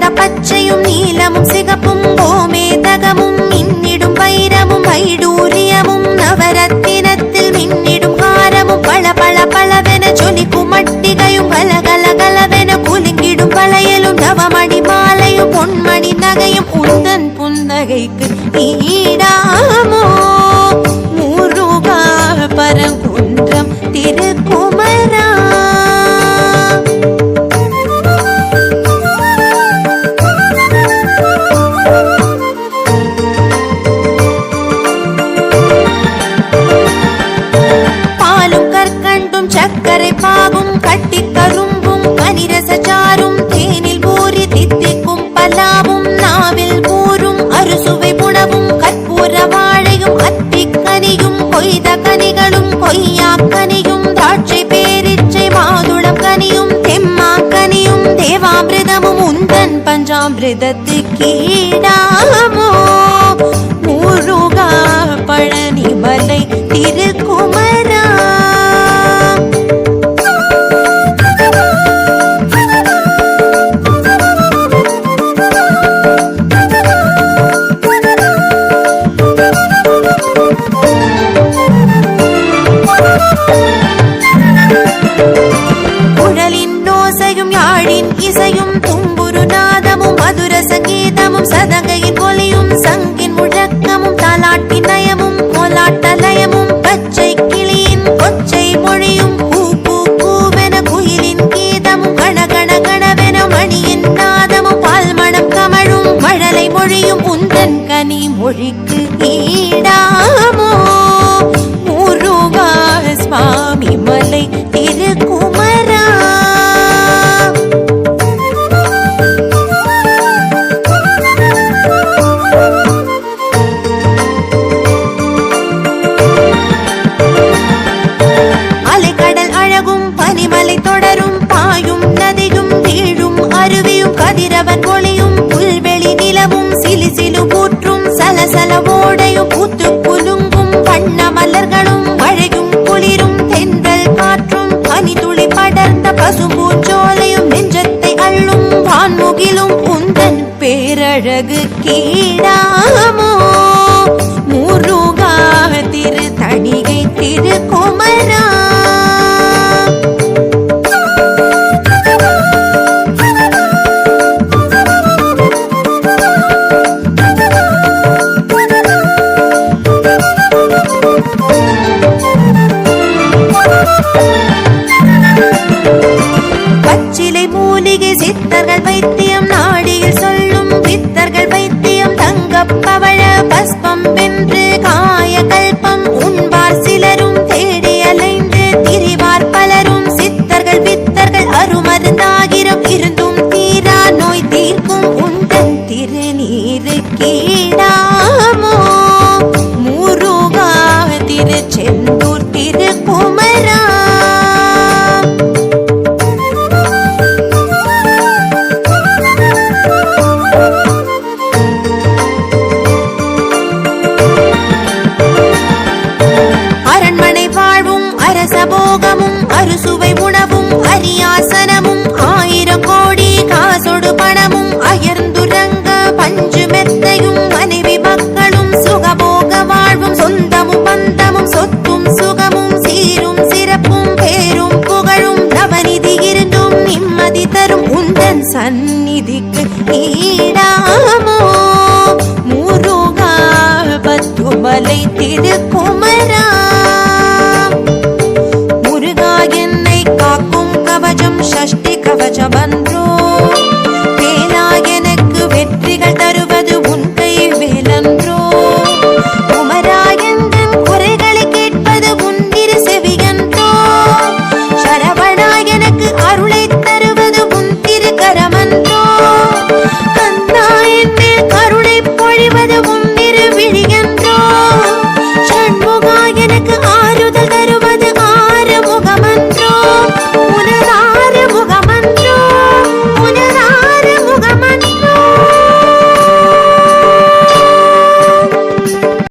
பரத பச்சையும் நீலமும் சிகப்பும் கோமேதகமும் மின்னிடும் வைரமும் வைடூரியமும் நவரத்தினத்தில் மின்னிடும் காரமும் பல பல பலவென ஜொலிக்கும் மட்டிகையும் கல கல கலவென குலுங்கிடும் வளையலும் நவமணி மாலையும் பொன்மணி நகையும் உந்தன் புன்னகைக்கு ஈடாமோ? கொய்யா கனியும் திராட்சை பேரிச்சை மாதுளம் கனியும் தெம்மா கனியும் தேவாமிரதமும் உந்தன் பஞ்சாமிரதத்துக்கு ஈடா. மொழிக்கு ஈடா சலசலவோடையும் பூத்து குலுங்கும் வண்ண மலர்களும் அழகும் குளிரும் தென்றல் காற்றும் பனி துளி படர்ந்த பசும்பூச்சோலையும் நெஞ்சத்தை அள்ளும் வான்முகிலும் உந்தன் கீழா thank you சந்நிதிக்கு ஈடாமோ முருகா பத்துமலை திருக்குமரா?